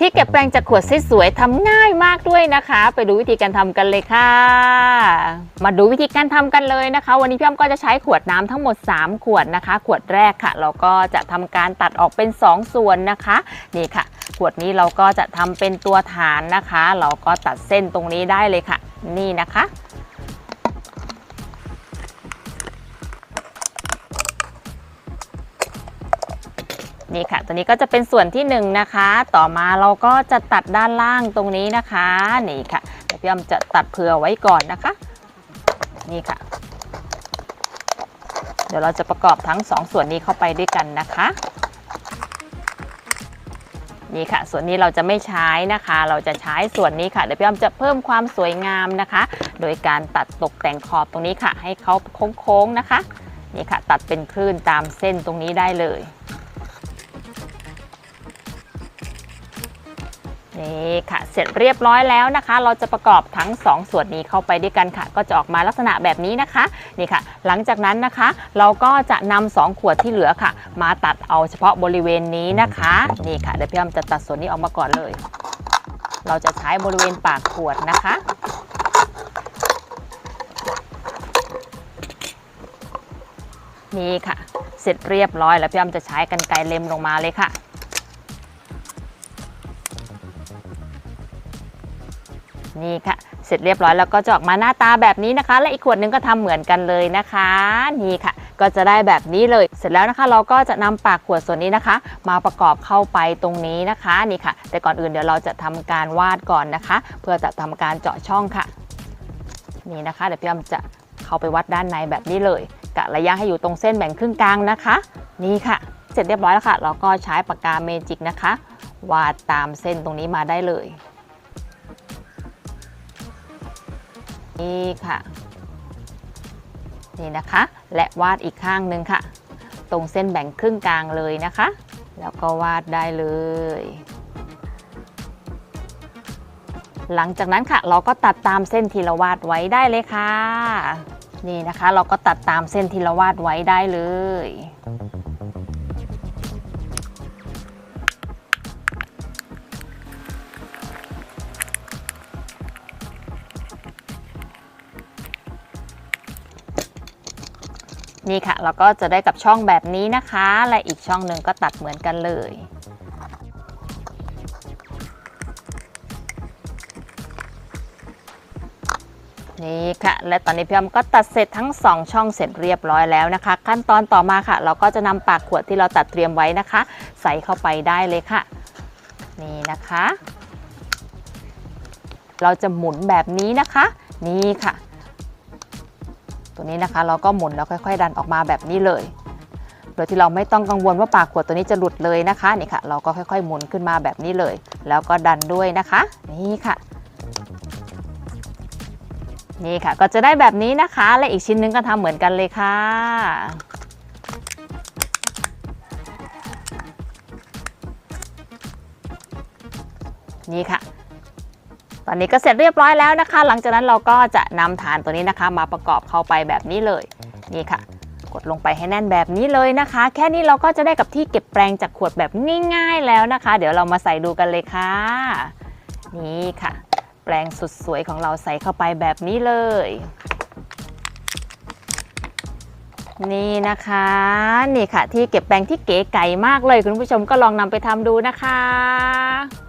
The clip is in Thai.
ที่เก็บแปรงจากขวดสวยๆทำง่ายมากด้วยนะคะ ไปดูวิธีการทำกันเลยค่ะ มาดูวิธีการทำกันเลยนะคะ วันนี้พี่อ้อมก็จะใช้ขวดน้ำทั้งหมด 3 ขวดนะคะ ขวดแรกค่ะ เราก็จะทำการตัดออกเป็น 2 ส่วนนะคะ นี่ค่ะ ขวดนี้เราก็จะทำเป็นตัวฐานนะคะ เราก็ตัดเส้นตรงนี้ได้เลยค่ะ นี่นะคะ นี่ค่ะ ตัวนี้ก็จะเป็นส่วนที่1นงนะคะ ต่อมาเราก็จะตัดด้านล่างตรงนี้นะคะ นี่ค่ะเดี๋ยวพี่อ้อมจะตัดเผื่อไว้ก่อนนะคะ นี่ค่ะ เดี๋ยวเราจะประกอบทั้ง2ส่วนนี้เข้าไปด้วยกันนะคะ นี่ค่ะ ส่วนนี้เราจะไม่ใช้นะคะ เราจะใช้ส่วนนี้ค่ะ เดี๋ยวพี่อ้อมจะเพิ่มความสวยงามนะคะ โดยการตัดตกแต่งขอบตรงนี้ค่ะ ให้เขาโค้งๆนะคะ นี่ค่ะ ตัดเป็นคลื่นตามเส้นตรงนี้ได้เลย นี่ค่ะ เสร็จเรียบร้อยแล้วนะคะ เราจะประกอบทั้ง 2 ส่วนนี้เข้าไปด้วยกันค่ะ ก็จะออกมาลักษณะแบบนี้นะคะนี่ค่ะ หลังจากนั้นนะคะ เราก็จะนำสองขวดที่เหลือค่ะ มาตัดเอาเฉพาะบริเวณนี้นะคะนี่ค่ะเดี๋ยวพี่อ้อมจะตัดส่วนนี้ออกมาก่อนเลย เราจะใช้บริเวณปากขวดนะคะนี่ค่ะ เสร็จเรียบร้อยแล้วพี่อ้อมจะใช้กันไกรเล็มลงมาเลยค่ะ นี่ค่ะ เสร็จเรียบร้อยแล้วก็จะออกมาหน้าตาแบบนี้นะคะ และอีกขวดหนึงก็ทำเหมือนกันเลยนะคะ นี่ค่ะ ก็จะได้แบบนี้เลย เสร็จแล้วนะคะ เราก็จะนำปากขวดส่วนนี้นะคะ มาประกอบเข้าไปตรงนี้นะคะนี่ค่ะ แต่ก่อนอื่นเดี๋ยวเราจะทำการวาดก่อนนะคะ เพื่อจะทำการเจาะช่องค่ะ นี่นะคะ เดี๋ยวพี่อ้อมจะเข้าไปวัดด้านในแบบนี้เลยกะระยะให้อยู่ตรงเส้นแบ่งครึ่งกลางนะคะ นี่ค่ะ เสร็จเรียบร้อยแล้วค่ะ เราก็ใช้ปากกาเมจิกนะคะ วาดตามเส้นตรงนี้มาได้เลย นี่ค่ะ นี่นะคะ และวาดอีกข้างหนึ่งค่ะ ตรงเส้นแบ่งครึ่งกลางเลยนะคะ แล้วก็วาดได้เลย หลังจากนั้นค่ะ เราก็ตัดตามเส้นที่เราวาดไว้ได้เลยค่ะ นี่นะคะ เราก็ตัดตามเส้นที่เราวาดไว้ได้เลย นี่ค่ะเราก็จะได้กับช่องแบบนี้นะคะ และอีกช่องหนึ่งก็ตัดเหมือนกันเลยนี่ค่ะ และตอนนี้พี่อ้อมก็ตัดเสร็จทั้ง 2 ช่องเสร็จเรียบร้อยแล้วนะคะ ขั้นตอนต่อมาค่ะ เราก็จะนำปากขวดที่เราตัดเตรียมไว้นะคะ ใส่เข้าไปได้เลยค่ะ นี่นะคะ เราจะหมุนแบบนี้นะคะ นี่ค่ะ ตัวนี้นะคะ เราก็หมุนแล้วค่อย ๆ ดันออกมาแบบนี้เลย โดยที่เราไม่ต้องกังวลว่าปากขวดตัวนี้จะหลุดเลยนะคะนี่ค่ะ เราก็ค่อย ๆ หมุนขึ้นมาแบบนี้เลย แล้วก็ดันด้วยนะคะ นี่ค่ะ นี่ค่ะ ก็จะได้แบบนี้นะคะ และอีกชิ้นหนึงก็ทำเหมือนกันเลยค่ะนี่ค่ะ ตอนนี้ก็เสร็จเรียบร้อยแล้วนะคะ หลังจากนั้นเราก็จะนำฐานตัวนี้นะคะ มาประกอบเข้าไปแบบนี้เลยนี่ค่ะ กดลงไปให้แน่นแบบนี้เลยนะคะ แค่นี้เราก็จะได้กับที่เก็บแปรงจากขวดแบบง่ายๆแล้วนะคะ เดี๋ยวเรามาใส่ดูกันเลยค่ะ นี่ค่ะ แปรงสุดสวยของเราใส่เข้าไปแบบนี้เลย นี่นะคะ นี่ค่ะ ที่เก็บแปรงที่เก๋ไก่มากเลย คุณผู้ชมก็ลองนำไปทำดูนะคะ